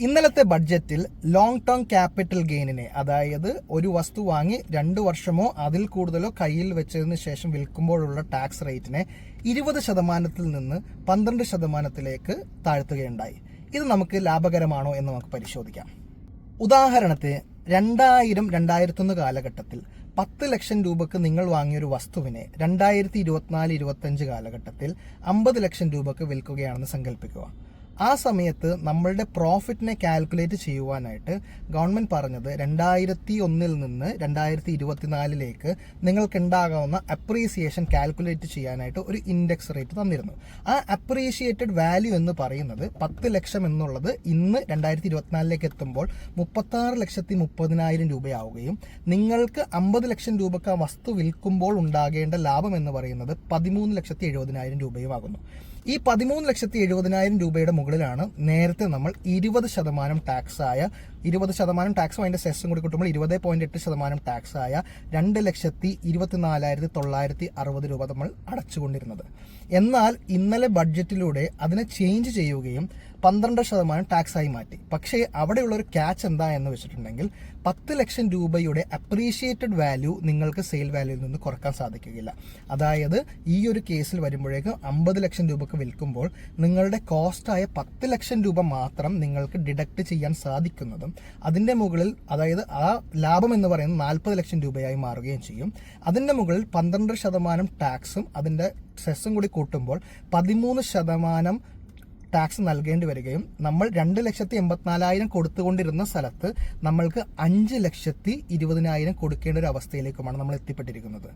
ഇന്നലത്തെ ബഡ്ജറ്റിൽ long term capital ഗെയിനിനെ അതായത് ഒരു വസ്തു വാങ്ങി രണ്ട് വർഷമോ അതിൽ കൂടുതലോ കയ്യിൽ വെച്ചതിന് ശേഷം വിൽക്കുമ്പോഴുള്ള ടാക്സ് റേറ്റിനെ ഇരുപത് ശതമാനത്തിൽ നിന്ന് പന്ത്രണ്ട് ശതമാനത്തിലേക്ക് താഴ്ത്തുകയുണ്ടായി. ഇത് നമുക്ക് ലാഭകരമാണോ എന്ന് നമുക്ക് പരിശോധിക്കാം. ഉദാഹരണത്തിന് രണ്ടായിരം രണ്ടായിരത്തൊന്ന് കാലഘട്ടത്തിൽ പത്ത് ലക്ഷം രൂപക്ക് നിങ്ങൾ വാങ്ങിയ ഒരു വസ്തുവിനെ രണ്ടായിരത്തി ഇരുപത്തിനാല് ഇരുപത്തഞ്ച് കാലഘട്ടത്തിൽ അമ്പത് ലക്ഷം രൂപക്ക് വിൽക്കുകയാണെന്ന് സങ്കല്പിക്കുക ആ സമയത്ത് നമ്മളുടെ പ്രോഫിറ്റിനെ കാൽക്കുലേറ്റ് ചെയ്യുവാനായിട്ട് ഗവൺമെന്റ് പറഞ്ഞത് രണ്ടായിരത്തി ഒന്നിൽ നിന്ന് രണ്ടായിരത്തി ഇരുപത്തിനാലിലേക്ക് നിങ്ങൾക്ക് ഉണ്ടാകാവുന്ന അപ്രീസിയേഷൻ കാൽക്കുലേറ്റ് ചെയ്യാനായിട്ട് ഒരു ഇൻഡെക്സ് റേറ്റ് തന്നിരുന്നു. ആ അപ്രീഷിയേറ്റഡ് വാല്യൂ എന്ന് പറയുന്നത് പത്ത് ലക്ഷം എന്നുള്ളത് ഇന്ന് രണ്ടായിരത്തി ഇരുപത്തിനാലിലേക്ക് എത്തുമ്പോൾ മുപ്പത്തി ആറ് ലക്ഷത്തി മുപ്പതിനായിരം രൂപയാവുകയും നിങ്ങൾക്ക് അമ്പത് ലക്ഷം രൂപക്ക് ആ വസ്തു വിൽക്കുമ്പോൾ ഉണ്ടാകേണ്ട ലാഭം എന്ന് പറയുന്നത് പതിമൂന്ന് ലക്ഷത്തി എഴുപതിനായിരം രൂപയുമാകുന്നു. ഈ പതിമൂന്ന് ലക്ഷത്തി എഴുപതിനായിരം രൂപയുടെ മുകളിലാണ്. നേരത്തെ നമ്മൾ ഇരുപത് ശതമാനം ടാക്സ് ആയ ഇരുപത് ശതമാനം ടാക്സും അതിന്റെ സെസ്സും കൂടി കിട്ടുമ്പോൾ ഇരുപത് പോയിന്റ് എട്ട് ശതമാനം ടാക്സ് ആയ രണ്ട് ലക്ഷത്തി ഇരുപത്തിനാലായിരത്തി തൊള്ളായിരത്തി അറുപത് രൂപ നമ്മൾ അടച്ചുകൊണ്ടിരുന്നത്. എന്നാൽ ഇന്നലെ ബഡ്ജറ്റിലൂടെ അതിനെ ചേഞ്ച് ചെയ്യുകയും പന്ത്രണ്ട് ശതമാനം ടാക്സ് ആയി മാറ്റി. പക്ഷേ അവിടെയുള്ള ഒരു ക്യാച്ച് എന്താ എന്ന് വെച്ചിട്ടുണ്ടെങ്കിൽ പത്ത് ലക്ഷം രൂപയുടെ അപ്രീഷിയേറ്റഡ് വാല്യൂ നിങ്ങൾക്ക് സെയിൽ വാല്യൂയിൽ നിന്ന് കുറയ്ക്കാൻ സാധിക്കുകയില്ല. അതായത് ഈ ഒരു കേസിൽ വരുമ്പോഴേക്കും അമ്പത് ലക്ഷം രൂപക്ക് വിൽക്കുമ്പോൾ നിങ്ങളുടെ കോസ്റ്റായ പത്ത് ലക്ഷം രൂപ മാത്രം നിങ്ങൾക്ക് ഡിഡക്ട് ചെയ്യാൻ സാധിക്കുന്നതും അതിന്റെ മുകളിൽ അതായത് ആ ലാഭം എന്ന് പറയുന്നത് നാൽപ്പത് ലക്ഷം രൂപയായി മാറുകയും ചെയ്യും. അതിന്റെ മുകളിൽ പന്ത്രണ്ട് ശതമാനം ടാക്സും അതിന്റെ സെസ്സും കൂടി കൂട്ടുമ്പോൾ പതിമൂന്ന് ശതമാനം ടാക്സ് നൽകേണ്ടി വരികയും നമ്മൾ രണ്ട് ലക്ഷത്തി എൺപത്തിനാലായിരം കൊടുത്തുകൊണ്ടിരുന്ന സ്ഥലത്ത് നമ്മൾക്ക് അഞ്ച് ലക്ഷത്തി ഇരുപതിനായിരം കൊടുക്കേണ്ട ഒരു അവസ്ഥയിലേക്കുമാണ് നമ്മൾ എത്തിപ്പെട്ടിരിക്കുന്നത്.